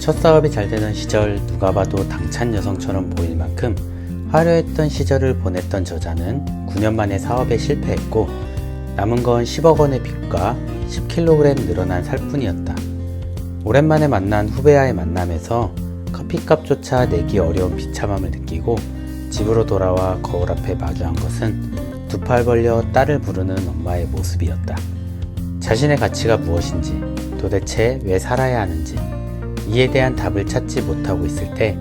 첫 사업이 잘 되던 시절 누가 봐도 당찬 여성처럼 보일 만큼 화려했던 시절을 보냈던 저자는 9년 만에 사업에 실패했고 남은 건 10억 원의 빚과 10kg 늘어난 살뿐이었다. 오랜만에 만난 후배와의 만남에서 커피값조차 내기 어려운 비참함을 느끼고 집으로 돌아와 거울 앞에 마주한 것은 두 팔 벌려 딸을 부르는 엄마의 모습이었다. 자신의 가치가 무엇인지, 도대체 왜 살아야 하는지, 이에 대한 답을 찾지 못하고 있을 때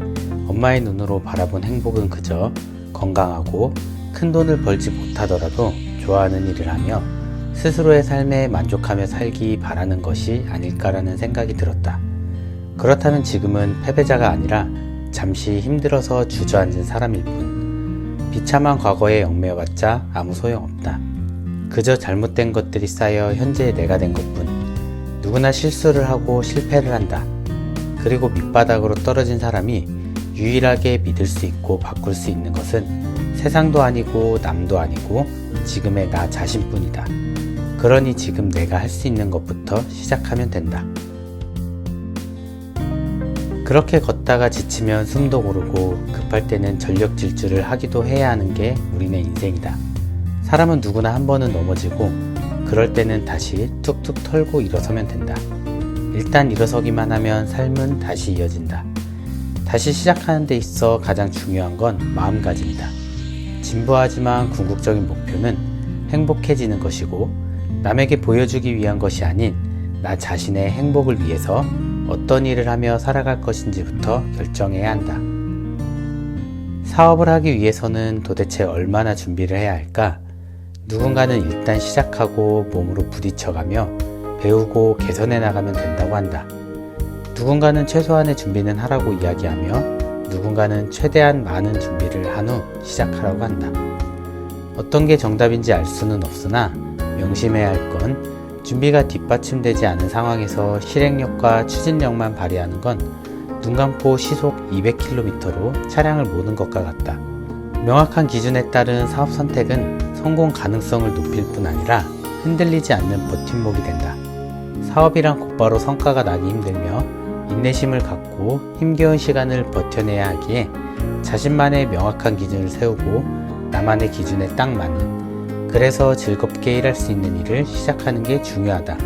엄마의 눈으로 바라본 행복은 그저 건강하고 큰 돈을 벌지 못하더라도 좋아하는 일을 하며 스스로의 삶에 만족하며 살기 바라는 것이 아닐까라는 생각이 들었다. 그렇다면 지금은 패배자가 아니라 잠시 힘들어서 주저앉은 사람일 뿐. 비참한 과거에 얽매여봤자 아무 소용없다. 그저 잘못된 것들이 쌓여 현재의 내가 된 것뿐. 누구나 실수를 하고 실패를 한다. 그리고 밑바닥으로 떨어진 사람이 유일하게 믿을 수 있고 바꿀 수 있는 것은 세상도 아니고 남도 아니고 지금의 나 자신뿐이다. 그러니 지금 내가 할 수 있는 것부터 시작하면 된다. 그렇게 걷다가 지치면 숨도 고르고 급할 때는 전력 질주를 하기도 해야 하는 게 우리네 인생이다. 사람은 누구나 한 번은 넘어지고 그럴 때는 다시 툭툭 털고 일어서면 된다. 일단 일어서기만 하면 삶은 다시 이어진다. 다시 시작하는 데 있어 가장 중요한 건 마음가짐이다. 진부하지만 궁극적인 목표는 행복해지는 것이고 남에게 보여주기 위한 것이 아닌 나 자신의 행복을 위해서 어떤 일을 하며 살아갈 것인지부터 결정해야 한다. 사업을 하기 위해서는 도대체 얼마나 준비를 해야 할까? 누군가는 일단 시작하고 몸으로 부딪혀가며 배우고 개선해 나가면 된다고 한다. 누군가는 최소한의 준비는 하라고 이야기하며 누군가는 최대한 많은 준비를 한 후 시작하라고 한다. 어떤 게 정답인지 알 수는 없으나 명심해야 할 건 준비가 뒷받침되지 않은 상황에서 실행력과 추진력만 발휘하는 건 눈 감고 시속 200km로 차량을 모는 것과 같다. 명확한 기준에 따른 사업 선택은 성공 가능성을 높일 뿐 아니라 흔들리지 않는 버팀목이 된다. 사업이란 곧바로 성과가 나기 힘들며 인내심을 갖고 힘겨운 시간을 버텨내야 하기에 자신만의 명확한 기준을 세우고 나만의 기준에 딱 맞는 그래서 즐겁게 일할 수 있는 일을 시작하는 게 중요하다.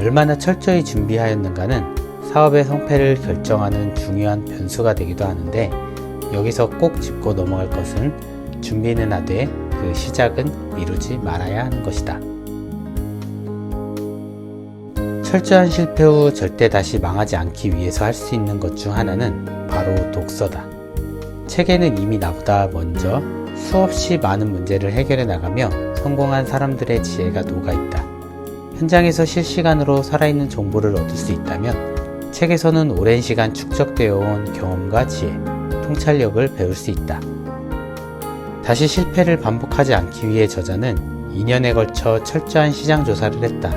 얼마나 철저히 준비하였는가는 사업의 성패를 결정하는 중요한 변수가 되기도 하는데 여기서 꼭 짚고 넘어갈 것은 준비는 하되 그 시작은 미루지 말아야 하는 것이다. 철저한 실패 후 절대 다시 망하지 않기 위해서 할 수 있는 것 중 하나는 바로 독서다. 책에는 이미 나보다 먼저 수없이 많은 문제를 해결해 나가며 성공한 사람들의 지혜가 녹아 있다. 현장에서 실시간으로 살아있는 정보를 얻을 수 있다면 책에서는 오랜 시간 축적되어 온 경험과 지혜, 통찰력을 배울 수 있다. 다시 실패를 반복하지 않기 위해 저자는 2년에 걸쳐 철저한 시장 조사를 했다.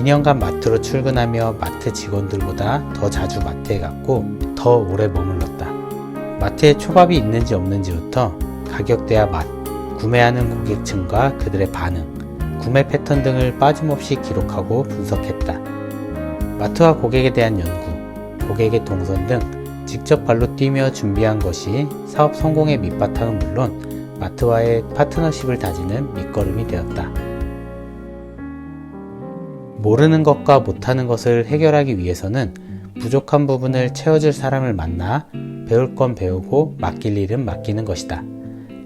2년간 마트로 출근하며 마트 직원들보다 더 자주 마트에 갔고 더 오래 머물렀다. 마트에 초밥이 있는지 없는지부터 가격대와 맛, 구매하는 고객층과 그들의 반응, 구매 패턴 등을 빠짐없이 기록하고 분석했다. 마트와 고객에 대한 연구, 고객의 동선 등 직접 발로 뛰며 준비한 것이 사업 성공의 밑바탕은 물론 마트와의 파트너십을 다지는 밑거름이 되었다. 모르는 것과 못하는 것을 해결하기 위해서는 부족한 부분을 채워줄 사람을 만나 배울 건 배우고 맡길 일은 맡기는 것이다.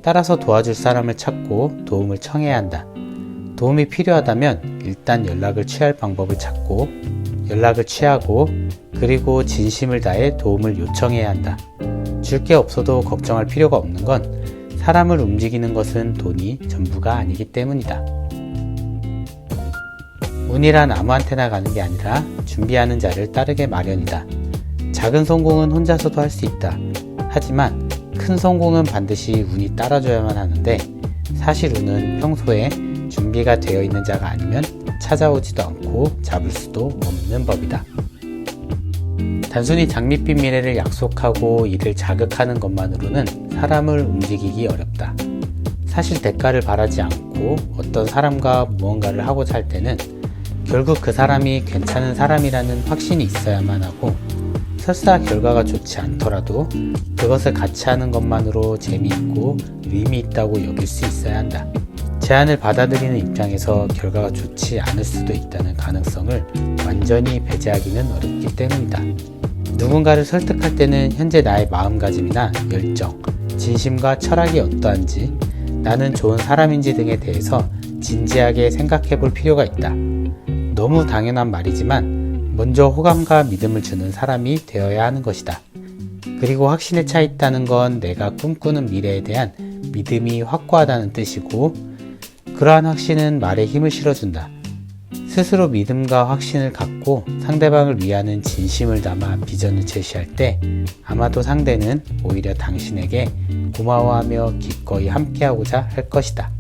따라서 도와줄 사람을 찾고 도움을 청해야 한다. 도움이 필요하다면 일단 연락을 취할 방법을 찾고 연락을 취하고 그리고 진심을 다해 도움을 요청해야 한다. 줄 게 없어도 걱정할 필요가 없는 건 사람을 움직이는 것은 돈이 전부가 아니기 때문이다. 운이란 아무한테나 가는 게 아니라 준비하는 자를 따르게 마련이다. 작은 성공은 혼자서도 할 수 있다. 하지만 큰 성공은 반드시 운이 따라줘야만 하는데 사실 운은 평소에 준비가 되어 있는 자가 아니면 찾아오지도 않고 잡을 수도 없는 법이다. 단순히 장밋빛 미래를 약속하고 이를 자극하는 것만으로는 사람을 움직이기 어렵다. 사실 대가를 바라지 않고 어떤 사람과 무언가를 하고자 할 때는 결국 그 사람이 괜찮은 사람이라는 확신이 있어야만 하고 설사 결과가 좋지 않더라도 그것을 같이 하는 것만으로 재미있고 의미 있다고 여길 수 있어야 한다. 제안을 받아들이는 입장에서 결과가 좋지 않을 수도 있다는 가능성을 완전히 배제하기는 어렵기 때문이다. 누군가를 설득할 때는 현재 나의 마음가짐이나 열정, 진심과 철학이 어떠한지, 나는 좋은 사람인지 등에 대해서 진지하게 생각해 볼 필요가 있다. 너무 당연한 말이지만, 먼저 호감과 믿음을 주는 사람이 되어야 하는 것이다. 그리고 확신에 차 있다는 건 내가 꿈꾸는 미래에 대한 믿음이 확고하다는 뜻이고, 그러한 확신은 말에 힘을 실어준다. 스스로 믿음과 확신을 갖고 상대방을 위하는 진심을 담아 비전을 제시할 때 아마도 상대는 오히려 당신에게 고마워하며 기꺼이 함께하고자 할 것이다.